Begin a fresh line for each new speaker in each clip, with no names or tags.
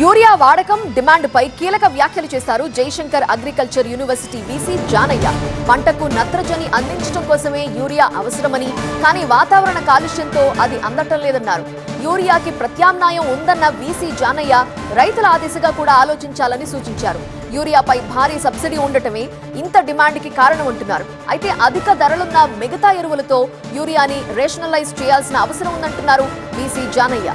Urea వాడకం డిమాండ్పై కీలక వ్యాఖ్యలు చేశారు Jayashankar agriculture university VC Janaiah. పంటకు నత్రజని అందించడం కోసమే యూరియా అవసరమని కానీ వాతావరణ కాలుష్యంతో అది అందటం లేదన్నారు. యూరియాకి ప్రత్యామ్నాయం ఉందన్న వీసీ జానయ్య రైతుల ఆ దిశగా కూడా ఆలోచించాలని సూచించారు. యూరియాపై భారీ సబ్సిడీ ఉండటమే ఇంత డిమాండ్కి కారణమంటున్నారు అయితే అధిక ధరలున్న మిగతా ఎరువులతో యూరియాని రేషనలైజ్ చేయాల్సిన అవసరం ఉందంటున్నారు వీసీ జానయ్య.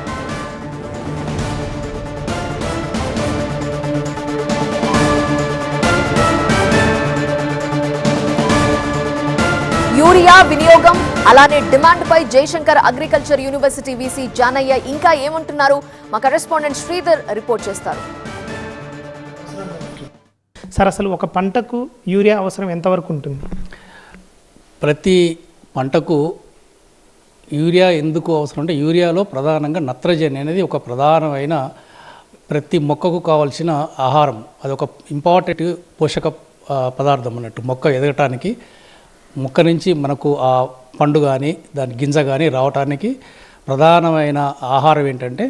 యూరియా వినియోగం అలానే డిమాండ్ పై Jayashankar agriculture university VC Janaiah ఇంకా ఏమంటున్నారు? మా కరెస్పాండెంట్ శ్రీధర్ రిపోర్ట్ చేస్తారు.
సార్ అసలు ఒక పంటకు యూరియా అవసరం ఎంతవరకు ఉంటుంది?
ప్రతి పంటకు యూరియా ఎందుకు అవసరం అంటే యూరియాలో ప్రధానంగా నత్రజని అనేది ఒక ప్రధానమైన ప్రతి మొక్కకు కావాల్సిన ఆహారం. అది ఒక ఇంపార్టెంట్ పోషక పదార్థం అన్నట్టు మొక్క ఎదగటానికి. మొక్క నుంచి మనకు ఆ పండు కానీ దాని గింజ కానీ రావటానికి ప్రధానమైన ఆహారం ఏంటంటే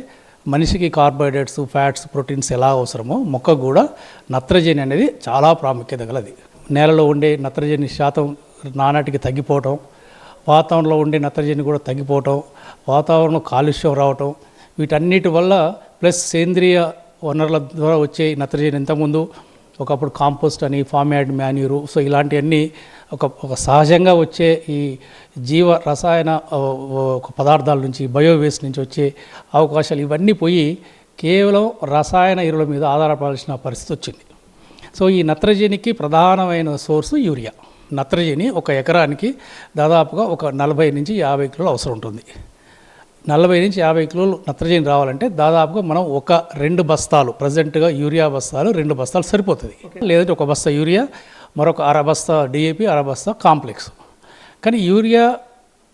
మనిషికి కార్బోహైడ్రేట్స్ ఫ్యాట్స్ ప్రోటీన్స్ ఎలా అవసరమో మొక్కకు కూడా నత్రజని అనేది చాలా ప్రాముఖ్యత గలది. నేలలో ఉండే నత్రజని శాతం నానాటికి తగ్గిపోవటం వాతావరణంలో ఉండే నత్రజని కూడా తగ్గిపోవటం వాతావరణం కాలుష్యం రావటం వీటన్నిటి వల్ల ప్లస్ సేంద్రియ వనరుల ద్వారా వచ్చే నత్రజని ఇంతకుముందు ఒకప్పుడు కాంపోస్ట్ అని ఫార్మాడ్ మాన్యూరు సో ఇలాంటివన్నీ ఒక ఒక సహజంగా వచ్చే ఈ జీవ రసాయన పదార్థాల నుంచి బయోవేస్ట్ నుంచి వచ్చే అవకాశాలు ఇవన్నీ పోయి కేవలం రసాయన ఎరువుల మీద ఆధారపడాల్సిన పరిస్థితి వచ్చింది. సో ఈ నత్రజనికి ప్రధానమైన సోర్సు యూరియా. నత్రజని ఒక ఎకరానికి దాదాపుగా ఒక నలభై నుంచి యాభై కిలోలు అవసరం ఉంటుంది. నలభై నుంచి యాభై కిలోలు నత్రజని రావాలంటే దాదాపుగా మనం ఒక రెండు బస్తాలు ప్రజెంట్గా యూరియా బస్తాలు రెండు బస్తాలు సరిపోతుంది. లేదంటే ఒక బస్తా యూరియా మరొక అర బస్తా డిఏపి అర బస్తా కాంప్లెక్స్. కానీ యూరియా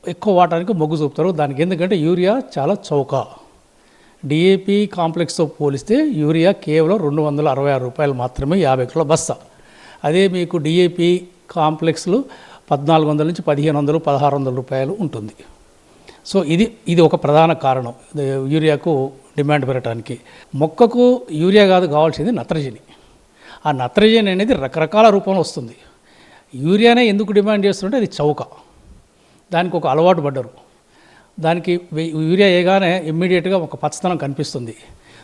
ఎక్కువ వాటానికి మొగ్గు చూపుతారు. దానికి ఎందుకంటే యూరియా చాలా చౌక. డిఏపి కాంప్లెక్స్తో పోలిస్తే యూరియా కేవలం రెండు వందల అరవై ఆరు రూపాయలు మాత్రమే యాభై కిలో బస్తా. అదే మీకు డిఏపి కాంప్లెక్స్లు పద్నాలుగు వందల నుంచి పదిహేను వందలు పదహారు వందల రూపాయలు ఉంటుంది. సో ఇది ఇది ఒక ప్రధాన కారణం. యూరియాకు డిమాండ్ పెరగడానికి మొక్కకు యూరియా కాదు కావాల్సింది నత్రజని. ఆ నత్రజని అనేది రకరకాల రూపంలో వస్తుంది. యూరియానే ఎందుకు డిమాండ్ చేస్తుంటే అది చౌక. దానికి ఒక అలవాటు పడ్డరు. దానికి యూరియా వేయగానే ఇమ్మీడియట్గా ఒక పచ్చతనం కనిపిస్తుంది.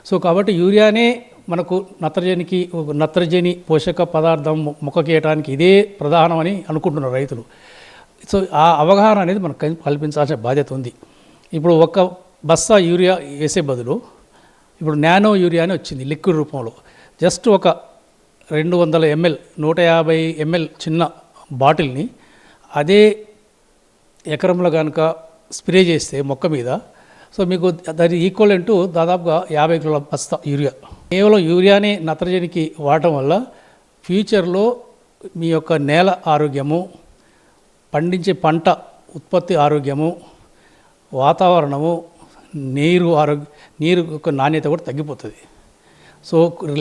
సో కాబట్టి యూరియానే మనకు నత్రజనికి నత్రజని పోషక పదార్థం మొక్కకి వేయడానికి ఇదే ప్రధానమని అనుకుంటున్నారు రైతులు. సో ఆ అవగాహన అనేది మనకు కల్పించాల్సిన బాధ్యత ఉంది. ఇప్పుడు ఒక బస్తా యూరియా వేసే బదులు ఇప్పుడు నానో యూరియా అని వచ్చింది లిక్విడ్ రూపంలో. జస్ట్ ఒక రెండు వందల ఎంఎల్ నూట యాభై ఎంఎల్ చిన్న బాటిల్ని అదే ఎకరంలో కనుక స్ప్రే చేస్తే మొక్క మీద సో మీకు దాని ఈక్వల్ అంటూ దాదాపుగా యాభై కిలోల బస్తా యూరియా. కేవలం యూరియాని నత్రజనికి వాడటం వల్ల ఫ్యూచర్లో మీ యొక్క నేల ఆరోగ్యము పండించే పంట ఉత్పత్తి ఆరోగ్యము వాతావరణము నీరు ఆరోగ్య నీరు యొక్క నాణ్యత కూడా తగ్గిపోతుంది. సో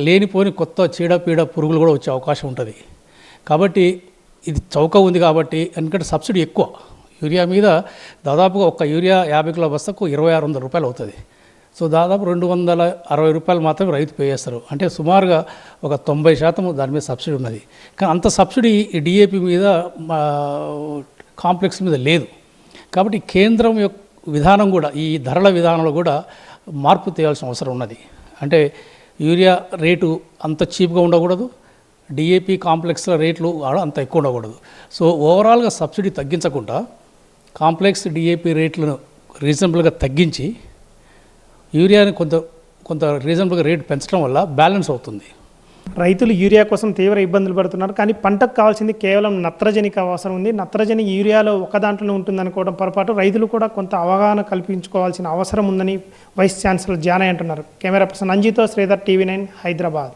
లేనిపోని కొత్త చీడపీడ పురుగులు కూడా వచ్చే అవకాశం ఉంటుంది. కాబట్టి ఇది చౌక ఉంది కాబట్టి ఎందుకంటే సబ్సిడీ ఎక్కువ. యూరియా మీద దాదాపుగా ఒక యూరియా యాభై కిలో బస్తకు ఇరవై ఆరు వందల రూపాయలు అవుతుంది. సో దాదాపు రెండు వందల అరవై రూపాయలు మాత్రమే రైతు పే చేస్తారు. అంటే సుమారుగా ఒక తొంభై శాతం దాని మీద సబ్సిడీ ఉన్నది. కానీ అంత సబ్సిడీ ఈ డిఏపి మీద మా కాంప్లెక్స్ మీద లేదు. కాబట్టి కేంద్రం యొక్క విధానం కూడా ఈ ధరల విధానంలో కూడా మార్పు తేయాల్సిన అవసరం ఉన్నది. అంటే యూరియా రేటు అంత చీప్గా ఉండకూడదు. డిఏపి కాంప్లెక్స్ల రేట్లు అంత ఎక్కువ ఉండకూడదు. సో ఓవరాల్గా సబ్సిడీ తగ్గించకుండా కాంప్లెక్స్ డిఏపి రేట్లను రీజనబుల్గా తగ్గించి యూరియాని కొంత కొంత రీజనబుల్గా రేటు పెంచడం వల్ల బ్యాలెన్స్ అవుతుంది.
రైతులు యూరియా కోసం తీవ్ర ఇబ్బందులు పడుతున్నారు. కానీ పంటకు కావాల్సింది కేవలం నత్రజనికి అవసరం ఉంది. నత్రజని యూరియాలో ఒక దాంట్లోనే ఉంటుందనుకోవడం పొరపాటు. రైతులు కూడా కొంత అవగాహన కల్పించుకోవాల్సిన అవసరం ఉందని వైస్ ఛాన్సలర్ జానయ్ అంటున్నారు. కెమెరా పర్సన్ అంజితో శ్రీధర్ టీవీ నైన్ హైదరాబాద్.